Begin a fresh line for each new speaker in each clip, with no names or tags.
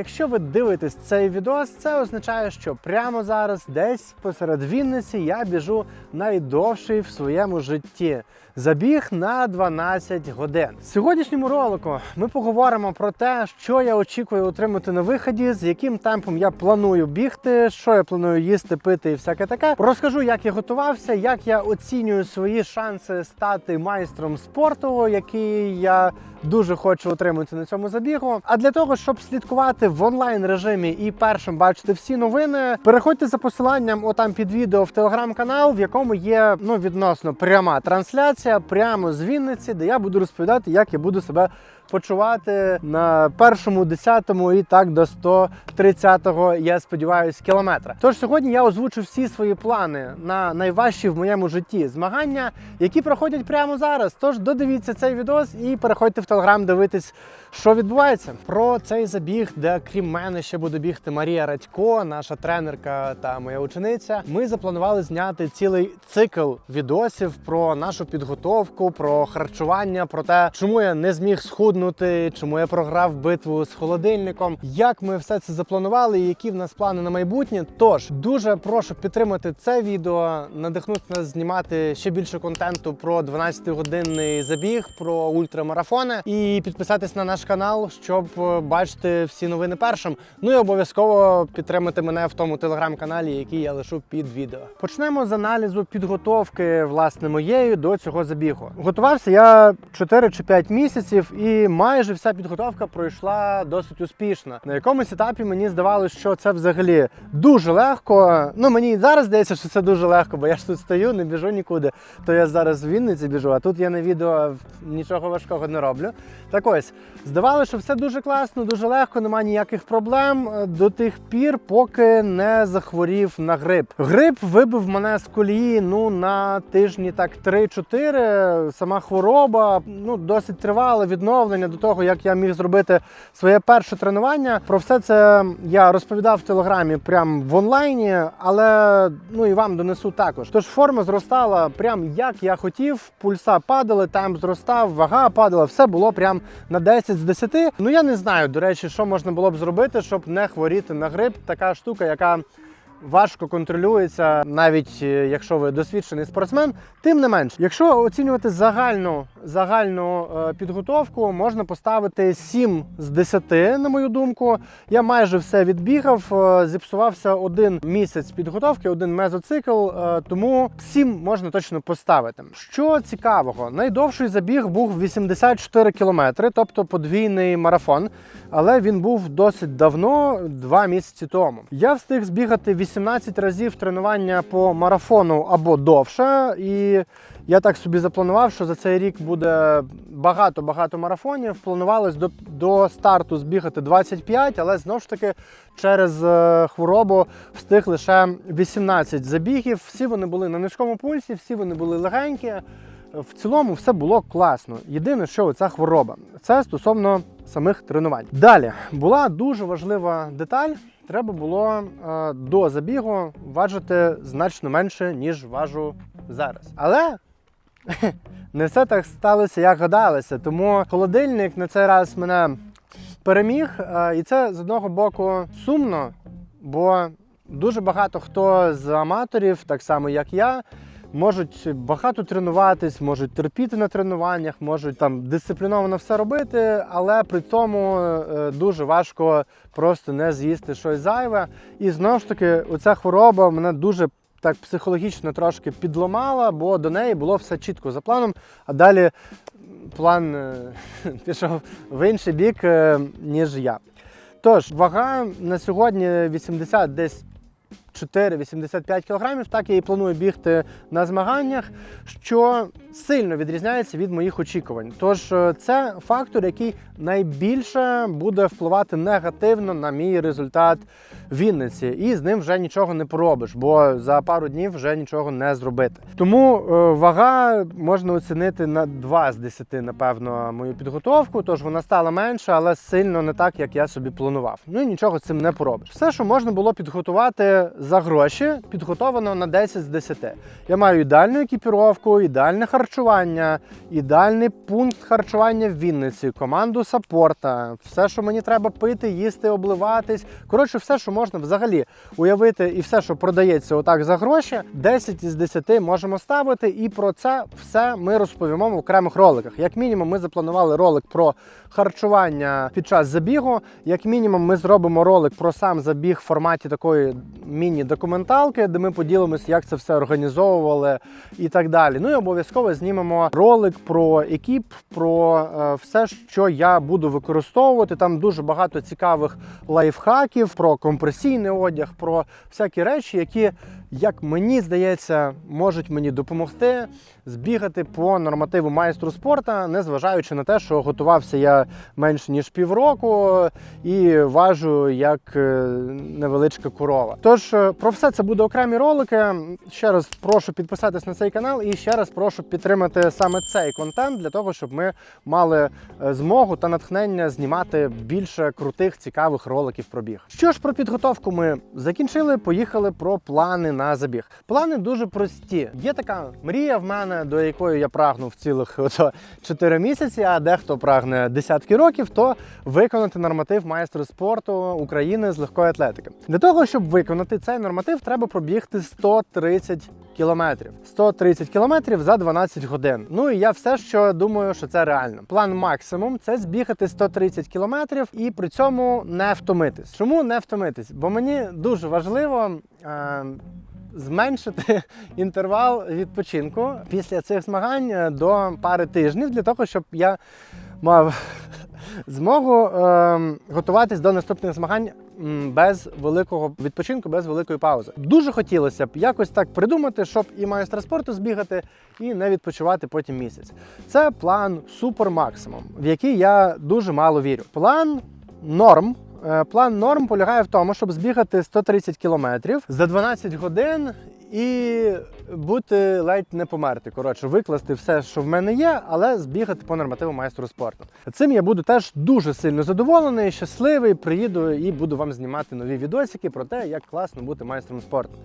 Якщо ви дивитесь цей відос, це означає, що прямо зараз, десь посеред Вінниці, я біжу найдовший в своєму житті. Забіг на 12 годин. В сьогоднішньому ролику ми поговоримо про те, що я очікую отримати на виході, з яким темпом я планую бігти, що я планую їсти, пити і всяке таке. Розкажу, як я готувався, як я оцінюю свої шанси стати майстром спорту, який я дуже хочу отримати на цьому забігу. А для того, щоб слідкувати в онлайн режимі і першим бачити всі новини, переходьте за посиланням отам під відео в телеграм-канал, в якому є ну відносно пряма трансляція прямо з Вінниці, де я буду розповідати, як я буду себе почувати на першому, десятому і так до 130-го, я сподіваюся, кілометра. Тож сьогодні я озвучу всі свої плани на найважчі в моєму житті змагання, які проходять прямо зараз. Тож додивіться цей відос і переходьте в телеграм дивитись, що відбувається. Про цей забіг, де крім мене ще буде бігти Марія Радько, наша тренерка та моя учениця. Ми запланували зняти цілий цикл відосів про нашу підготовку, про харчування, про те, чому я не зміг схуднути, чому я програв битву з холодильником, як ми все це запланували, і які в нас плани на майбутнє. Тож дуже прошу підтримати це відео, надихнути нас знімати ще більше контенту про 12-годинний забіг, про ультрамарафони і підписатись на наш канал, щоб е, бачити всі новини першим. Ну і обов'язково підтримати мене в тому телеграм-каналі, який я лишу під відео. Почнемо з аналізу підготовки власне моєї до цього забігу. Готувався я 4 чи 5 місяців, і майже вся підготовка пройшла досить успішно. На якомусь етапі мені здавалося, що це взагалі дуже легко. Ну мені зараз здається, що це дуже легко, бо я ж тут стою, не біжу нікуди. То я зараз в Вінниці біжу, а тут я на відео нічого важкого не роблю. Так ось, здавалося, що все дуже класно, дуже легко, немає ніяких проблем е, до тих пір, поки не захворів на грип. Грип вибив мене з колії ну на тижні так 3-4. Сама хвороба, ну досить тривале відновлення до того, як я міг зробити своє перше тренування. Про все це я розповідав в телеграмі прямо в онлайні, але ну і вам донесу також. Тож форма зростала прям як я хотів. Пульса падали, темп зростав, вага падала, все було прям на 10 з 10. Ну я не знаю, до речі, що можна було б зробити, щоб не хворіти на грип. Така штука, яка важко контролюється, навіть е, якщо ви досвідчений спортсмен. Тим не менш, якщо оцінювати загальну загальну е, підготовку, можна поставити 7 з 10, на мою думку. Я майже все відбігав, е, зіпсувався один місяць підготовки, один мезоцикл, тому 7 можна точно поставити. Що цікавого, найдовший забіг був 84 кілометри, тобто подвійний марафон. Але він був досить давно, два місяці тому. Я встиг збігати 18 разів тренування по марафону або довше, і я так собі запланував, що за цей рік буде багато-багато марафонів. Планувалось до, до старту збігати 25, але знову ж таки через е, хворобу встиг лише 18 забігів. Всі вони були на низькому пульсі, всі вони були легенькі. В цілому все було класно. Єдине, що ця хвороба це стосовно самих тренувань. Далі була дуже важлива деталь. Треба було е, до забігу важити значно менше, ніж важу зараз. Але не все так сталося, як гадалося. Тому холодильник на цей раз мене переміг. Е, і це з одного боку сумно, бо дуже багато хто з аматорів, так само як я. Можуть багато тренуватись, можуть терпіти на тренуваннях, можуть там дисципліновано все робити, але при тому е, дуже важко просто не з'їсти щось зайве. І знову ж таки, оця хвороба мене дуже так психологічно трошки підламала, бо до неї було все чітко за планом. А далі план е, пішов в інший бік, е, ніж я. Тож, вага на сьогодні 80 десь 4-85 кілограмів, так я і планую бігти на змаганнях, що сильно відрізняється від моїх очікувань. Тож е, це фактор, який найбільше буде впливати негативно на мій результат Вінниці, і з ним вже нічого не поробиш, бо за пару днів вже нічого не зробити. Тому е, вага можна оцінити на 2 з 10, напевно, мою підготовку. Тож вона стала менша, але сильно не так, як я собі планував. Ну і нічого з цим не поробиш. Все, що можна було підготувати за гроші підготовано на 10 з 10. Я маю ідеальну екіпіровку, ідеальне харчування, ідеальний пункт харчування в Вінниці, команду саппорта, все, що мені треба пити, їсти, обливатись. Коротше, все, що можна взагалі уявити, і все, що продається отак за гроші, 10 із 10 можемо ставити. І про це все ми розповімо в окремих роликах. Як мінімум, ми запланували ролик про харчування під час забігу. Як мінімум, ми зробимо ролик про сам забіг в форматі такої міні-документалки, де ми поділимося, як це все організовували і так далі. Ну і обов'язково знімемо ролик про екіп, про е, все, що я буду використовувати. Там дуже багато цікавих лайфхаків про компресійний одяг, про всякі речі, які, як мені здається, можуть мені допомогти збігати по нормативу майстру спорта, незважаючи на те, що готувався я менше ніж півроку і важу як е, невеличка корова. Тож е, про все це буде окремі ролики. Ще раз прошу підписатись на цей канал і ще раз прошу підтримати саме цей контент для того, щоб ми мали е, змогу та натхнення знімати більше крутих цікавих роликів про біг. Що ж про підготовку ми закінчили. Поїхали про плани на забіг. Плани дуже прості. Є така мрія в мене, до якої я прагнув цілих ото 4 місяці, а дехто прагне десятки років, то виконати норматив майстра спорту України з легкої атлетики. Для того, щоб виконати цей норматив, треба пробігти 130 кілометрів. 130 кілометрів за 12 годин. Ну і я все що думаю, що це реально. План максимум це збігати 130 кілометрів і при цьому не втомитись. Чому не втомитись? Бо мені дуже важливо. Е- Зменшити інтервал відпочинку після цих змагань е, до пари тижнів для того, щоб я мав змогу е, готуватись до наступних змагань без великого відпочинку, без великої паузи. Дуже хотілося б якось так придумати, щоб і майстра спорту збігати, і не відпочивати потім місяць. Це план супер максимум, в який я дуже мало вірю. План норм. Е, План норм полягає в тому, щоб збігати 130 кілометрів за 12 годин і бути ледь не померти. Коротше, викласти все, що в мене є, але збігати по нормативу майстру спорту. Цим я буду теж дуже сильно задоволений, щасливий. Приїду і буду вам знімати нові відосики про те, як класно бути майстром спорту.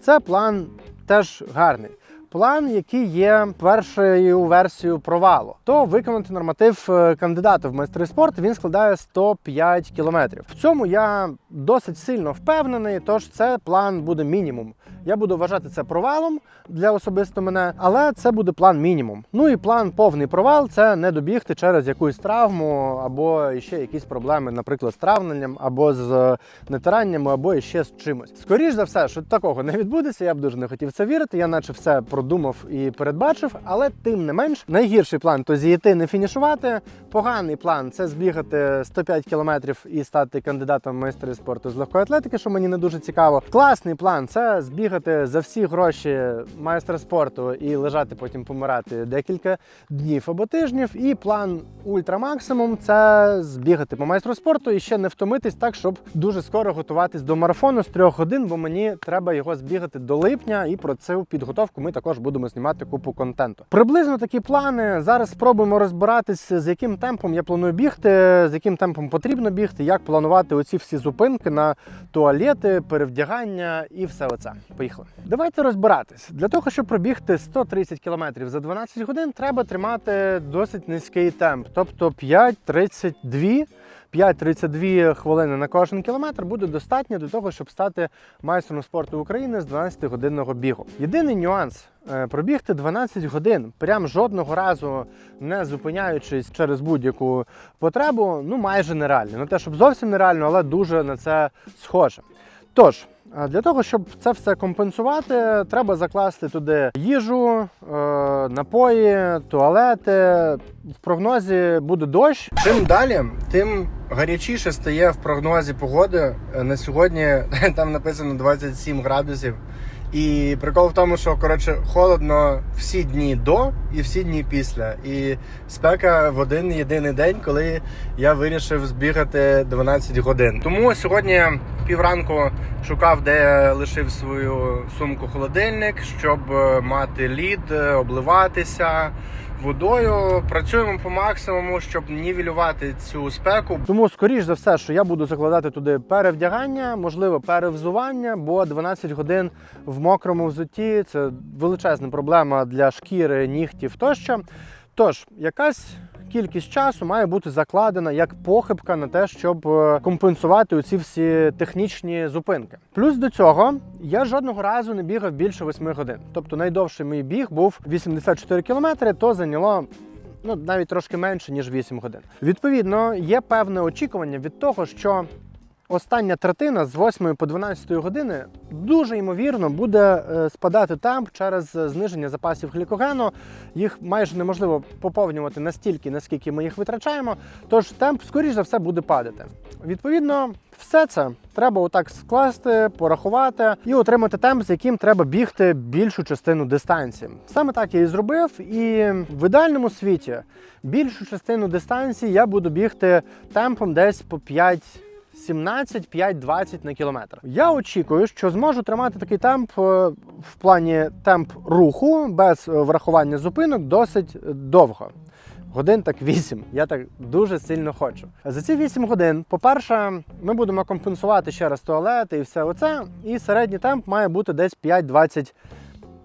Це план теж гарний. План, який є першою версією провалу, то виконати норматив е, кандидата в майстри спорту, він складає 105 кілометрів. В цьому я досить сильно впевнений, тож це план буде мінімум. Я буду вважати це провалом для особисто мене, але це буде план мінімум. Ну і план повний провал це не добігти через якусь травму або ще якісь проблеми, наприклад, з травненням, або з натиранням, або ще з чимось. Скоріш за все, що такого не відбудеться. Я б дуже не хотів це вірити. Я наче все продумав і передбачив, але тим не менш, найгірший план то зійти, не фінішувати. Поганий план це збігати 105 кілометрів і стати кандидатом в майстри спорту з легкої атлетики, що мені не дуже цікаво. Класний план це збігати за всі гроші майстра спорту і лежати потім помирати декілька днів або тижнів. І план ультрамаксимум це збігати по майстру спорту і ще не втомитись так, щоб дуже скоро готуватись до марафону з трьох годин, бо мені треба його збігати до липня, і про цю підготовку ми також будемо знімати купу контенту. Приблизно такі плани. Зараз спробуємо розбиратись, з яким темпом я планую бігти, з яким темпом потрібно бігти, як планувати оці всі зупинки на туалети, перевдягання і все оце. Поїхали. Давайте розбиратись. Для того, щоб пробігти 130 км за 12 годин, треба тримати досить низький темп, тобто 5.32 5-32 хвилини на кожен кілометр буде достатньо для того, щоб стати майстром спорту України з 12-годинного бігу. Єдиний нюанс е, пробігти 12 годин, прям жодного разу не зупиняючись через будь-яку потребу, ну майже нереально. Не те, щоб зовсім нереально, але дуже на це схоже. Тож. Для того, щоб це все компенсувати, треба закласти туди їжу, е, напої, туалети. В прогнозі буде дощ. Чим далі, тим гарячіше стає в прогнозі погоди. Е, На сьогодні там написано 27 градусів. І прикол в тому, що коротше холодно всі дні до і всі дні після. І спека в один єдиний день, коли я вирішив збігати 12 годин. Тому сьогодні півранку шукав, де лишив свою сумку холодильник, щоб е, мати лід, е, обливатися, водою. Працюємо по максимуму, щоб нівелювати цю спеку. Тому, скоріш за все, що я буду закладати туди перевдягання, можливо, перевзування, бо 12 годин в мокрому взутті це величезна проблема для шкіри, нігтів тощо. Тож, якась кількість часу має бути закладена як похибка на те, щоб е, компенсувати оці всі технічні зупинки. Плюс до цього я жодного разу не бігав більше 8 годин. Тобто найдовший мій біг був 84 кілометри, то зайняло. Ну, навіть трошки менше, ніж 8 годин. Відповідно, є певне очікування від того, що остання третина з 8 по 12 години дуже ймовірно буде е, спадати темп через е, зниження запасів глікогену. Їх майже неможливо поповнювати настільки, наскільки ми їх витрачаємо. Тож темп, скоріш за все, буде падати. Відповідно, все це треба отак скласти, порахувати і отримати темп, з яким треба бігти більшу частину дистанції. Саме так я і зробив. І в ідеальному світі більшу частину дистанції я буду бігти темпом десь по 5 17-5-20 на кілометр. Я очікую, що зможу тримати такий темп е, в плані темп руху без е, врахування зупинок досить довго. Годин так 8. Я так дуже сильно хочу. За ці 8 годин, по-перше, ми будемо компенсувати ще раз туалети і все оце. І середній темп має бути десь 5-20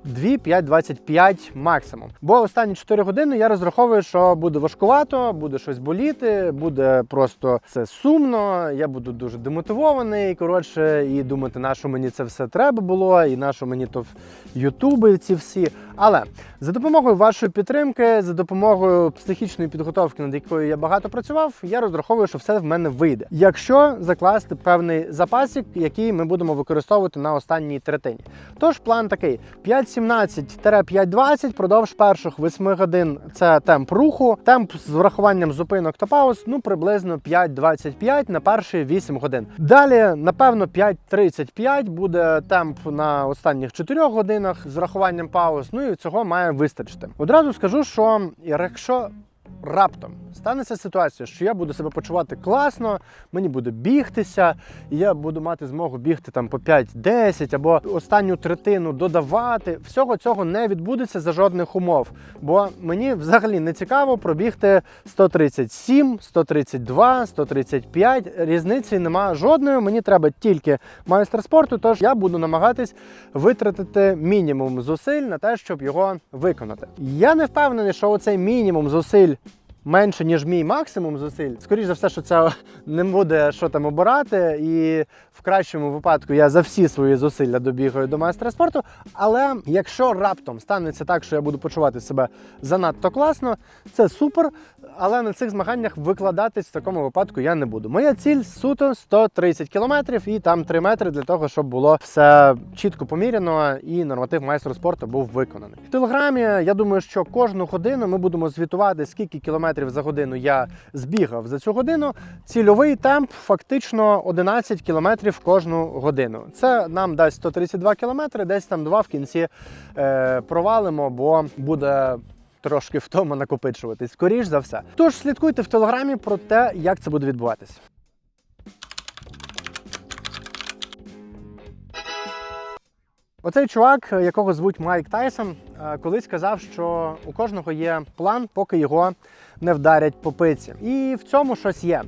2-5-25 максимум. Бо останні 4 години я розраховую, що буде важкувато, буде щось боліти, буде просто це сумно. Я буду дуже демотивований. Коротше, і думати, на що мені це все треба було, і на що мені то в Ютуби ці всі. Але за допомогою вашої підтримки, за допомогою психічної підготовки, над якою я багато працював, я розраховую, що все в мене вийде. Якщо закласти певний запасик, який ми будемо використовувати на останній третині. Тож план такий: 5.17-5.20 продовж перших 8 годин це темп руху, темп з врахуванням зупинок та пауз, ну приблизно 5.25 на перші 8 годин. Далі, напевно, 5.35 буде темп на останніх 4 годинах з врахуванням пауз. Ну і цього має вистачити. Одразу скажу, що якщо раптом станеться ситуація, що я буду себе почувати класно, мені буде бігтися, і я буду мати змогу бігти там по 5-10 або останню третину додавати. Всього цього не відбудеться за жодних умов. Бо мені взагалі не цікаво пробігти 137, 132, 135. Різниці нема жодної. Мені треба тільки майстер спорту. Тож я буду намагатись витратити мінімум зусиль на те, щоб його виконати. Я не впевнений, що оцей мінімум зусиль менше, ніж мій максимум зусиль. Скоріше за все, що це не буде що там обирати, і в кращому випадку я за всі свої зусилля добігаю до майстра спорту. Але якщо раптом станеться так, що я буду почувати себе занадто класно, це супер. Але на цих змаганнях викладатись в такому випадку я не буду. Моя ціль суто 130 кілометрів і там 3 метри для того, щоб було все чітко поміряно і норматив майстру спорту був виконаний. В телеграмі я думаю, що кожну годину ми будемо звітувати, скільки кілометрів за годину я збігав за цю годину. Цільовий темп фактично 11 кілометрів кожну годину. Це нам дасть 132 кілометри, десь там два в кінці е, провалимо, бо буде. Трошки втома накопичуватись, скоріш за все. Тож слідкуйте в телеграмі про те, як це буде відбуватись. Оцей чувак, якого звуть Майк Тайсон, е, колись сказав, що у кожного є план, поки його не вдарять по пиці. І в цьому щось є.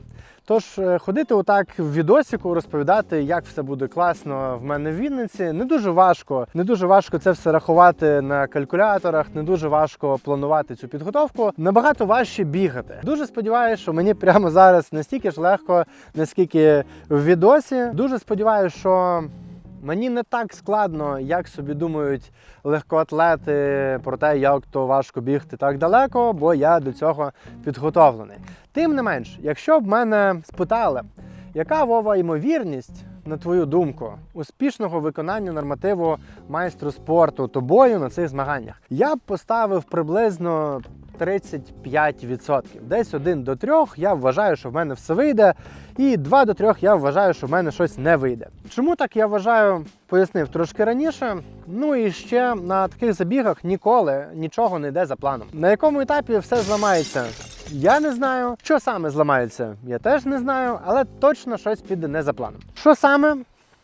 Тож е, ходити отак в відосіку, розповідати, як все буде класно в мене в Вінниці, не дуже важко. Не дуже важко це все рахувати на калькуляторах, не дуже важко планувати цю підготовку. Набагато важче бігати. Дуже сподіваюся, що мені прямо зараз настільки ж легко, наскільки в відосі. Дуже сподіваюся, що. Мені не так складно, як собі думають легкоатлети про те, як то важко бігти так далеко, бо я до цього підготовлений. Тим не менш, якщо б мене спитали, яка Вова ймовірність, на твою думку, успішного виконання нормативу майстру спорту тобою на цих змаганнях, я б поставив приблизно 35%. Десь 1 до 3 я вважаю, що в мене все вийде, і 2 до 3 я вважаю, що в мене щось не вийде. Чому так я вважаю, пояснив трошки раніше. Ну і ще на таких забігах ніколи нічого не йде за планом. На якому етапі все зламається? Я не знаю. Що саме зламається, я теж не знаю, але точно щось піде не за планом. Що саме?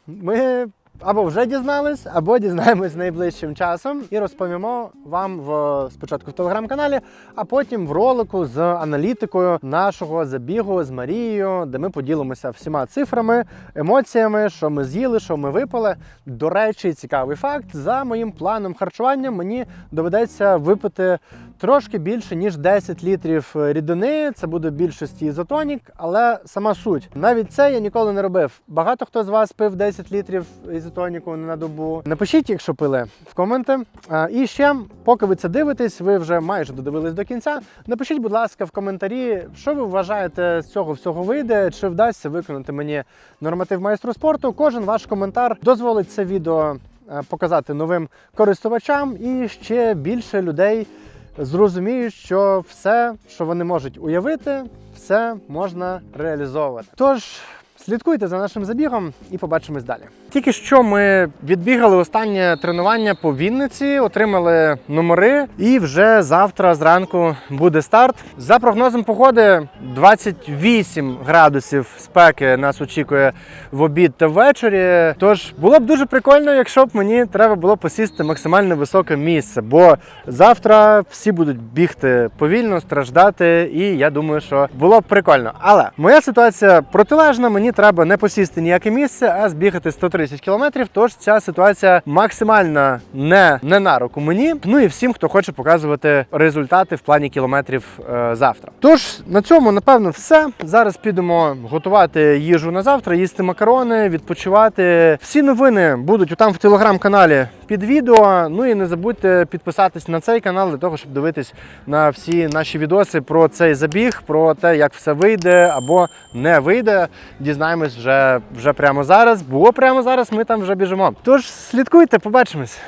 Ми або вже дізнались, або дізнаємось найближчим часом і розповімо вам в спочатку в телеграм-каналі, а потім в ролику з аналітикою нашого забігу з Марією, де ми поділимося всіма цифрами, емоціями, що ми з'їли, що ми випили. До речі, цікавий факт: за моїм планом харчування мені доведеться випити трошки більше ніж 10 літрів рідини. Це буде більшості ізотонік, але сама суть. Навіть це я ніколи не робив. Багато хто з вас пив 10 літрів ізотоніку на добу. Напишіть, якщо пили в коменти. І ще, поки ви це дивитесь, ви вже майже додивились до кінця. Напишіть, будь ласка, в коментарі, що ви вважаєте з цього всього вийде, чи вдасться виконати мені норматив майстру спорту. Кожен ваш коментар дозволить це відео е, показати новим користувачам і ще більше людей зрозуміють, що все, що вони можуть уявити, все можна реалізовувати. Тож слідкуйте за нашим забігом і побачимось далі. Тільки що ми відбігали останнє тренування по Вінниці, отримали номери, і вже завтра зранку буде старт. За прогнозом погоди, 28 градусів спеки нас очікує в обід та ввечері. Тож було б дуже прикольно, якщо б мені треба було посісти максимально високе місце, бо завтра всі будуть бігти повільно, страждати, і я думаю, що було б прикольно. Але моя ситуація протилежна. Мені треба не посісти ніяке місце, а збігати 130 кілометрів. Тож ця ситуація максимально не, не на руку мені. Ну і всім, хто хоче показувати результати в плані кілометрів е, завтра. Тож на цьому напевно все. Зараз підемо готувати їжу на завтра, їсти макарони, відпочивати. Всі новини будуть там в телеграм-каналі під відео. Ну і не забудьте підписатись на цей канал для того, щоб дивитись на всі наші відоси про цей забіг, про те, як все вийде або не вийде. Дізнаємось вже, вже прямо зараз. Бо прямо зараз ми там вже біжимо. Тож слідкуйте, побачимось.